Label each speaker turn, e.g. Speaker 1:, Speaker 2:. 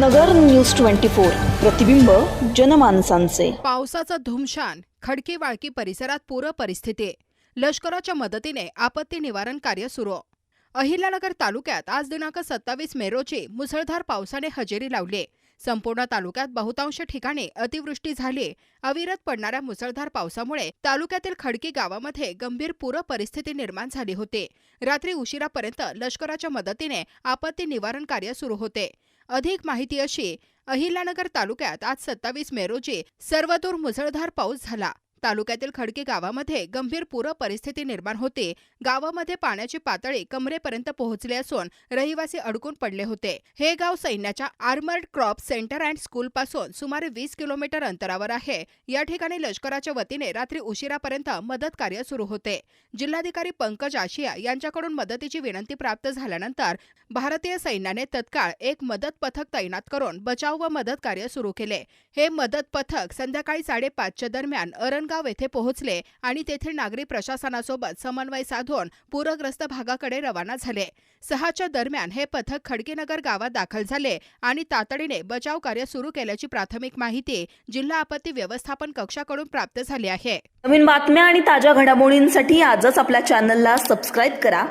Speaker 1: नगर news twenty four. प्रतिबिंब जनमानसांचे.
Speaker 2: पावसाचा धुमशान खडकी वाळकी परिसरात पूर परिस्थिती. लष्कराच्या मदतीने आपत्ती निवारण कार्य सुरू. अहिल्यानगर तालुक्यात आज दिनांक सत्तावीस मे रोजी मुसळधार पावसाने हजेरी लावली. संपूर्ण तालुक्यात बहुतांश ठिकाणी अतिवृष्टी झाली. अविरत पडणाऱ्या मुसळधार पावसामुळे तालुक्यातील खडकी गावामध्ये गंभीर पूर परिस्थिती निर्माण झाली होती. रात्री उशिरापर्यंत लष्कराच्या मदतीने आपत्ती निवारण कार्य सुरू होते. अधिक माहिती अशी अहिल्यानगर तालुक्यात आज सत्तावीस मे रोजी सर्वदूर मुसळधार पाऊस झाला. तालुक्यातील खडकी गावामध्ये गंभीर पूर परिस्थिती निर्माण होते. गावामध्ये पाण्याची पातळी कमरेपर्यंत पोहोचली असून रहिवासी अडकून पडले होते. हे गाव सैन्याच्या armoured corps centre and school पासून सुमारे वीस किलोमीटर अंतरावर आहे. या ठिकाणी लष्कराच्या वतीने रात्री उशिरापर्यंत मदत कार्य सुरू होते. जिल्हाधिकारी पंकज आशिया यांच्याकडून मदतीची विनंती प्राप्त झाल्यानंतर भारतीय सैन्याने तत्काळ एक मदत पथक तैनात करून बचाव व मदत कार्य सुरू केले. हे मदत पथक संध्याकाळी साडेपाचच्या दरम्यान अरण अरणगाव येथे पोहोचले आणि तेथील नागरी प्रशासनासोबत समन्वय साधून पूरग्रस्त भागाकडे रवाना झाले. सहाच्या दरम्यान हे पथक खडकीनगर गावात दाखल झाले आणि तातडीने बचाव कार्य सुरू केल्याची प्राथमिक माहिती जिल्हा आपत्ती व्यवस्थापन कक्षाकडून प्राप्त झाली आहे.
Speaker 1: नवीन बातम्या आणि ताज्या घडामोडींसाठी आजच आपल्या चॅनलला सबस्क्राईब करा.